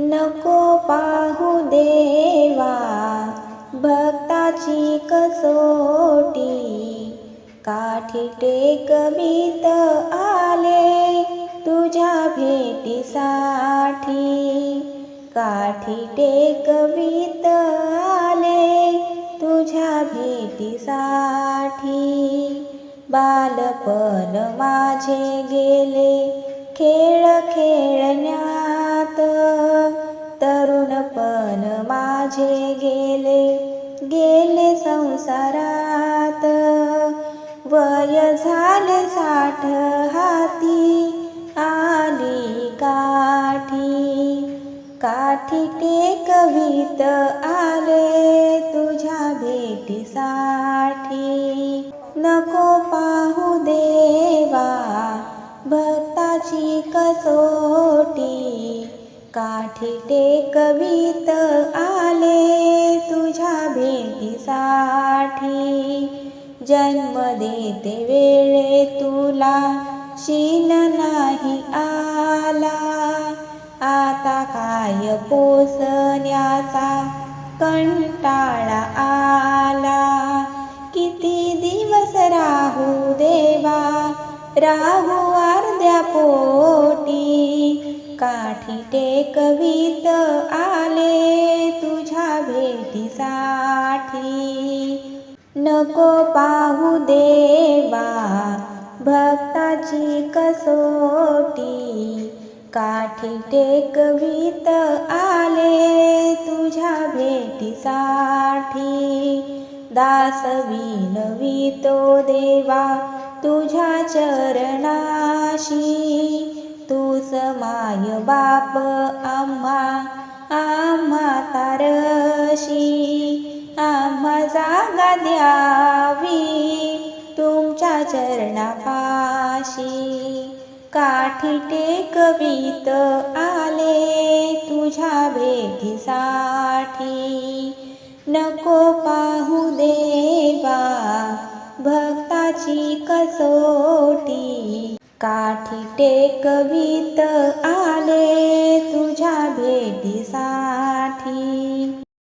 नको पाहू देवा भक्ताची कसोटी. काठी टेकवीत आले तुझ्या भेटीसाठी. काठी टेकवीत आले तुझ्या भेटीसाठी. बालपण माझे गेले खेळ खेळण्या माझे गेले गेले संसारात. वय झाले साठ हाती आली काठी. काठी टेकवीत आले तुझ्या भेटीसाठी. नको पाहू देवा भक्ताची कसोटी. काठी टेकवीत आले जन्म देते वेळे तुला. शीन नाही आला. आता काय पोसण्याचा कंटाळा आला. किती दिवस राहू देवा. राहू अर्ध्या पोटी. काठी टेकवीत आले तुझ्या भेटीसाठी नको पाहू देवा भक्ताची कसोटी. काठी टेकवीत आले तुझ्या भेटीसाठी. दास विनवितो देवा तुझ्या चरणाशी. तू समाय बाप आम्हा आम्हा जागा द्यावी तुमच्या चरणापाशी. काठी टेकवीत आले तुझ्या भेटीसाठी. नको पाहू देवा भक्ताची कसोटी. काठी टेकवीत आले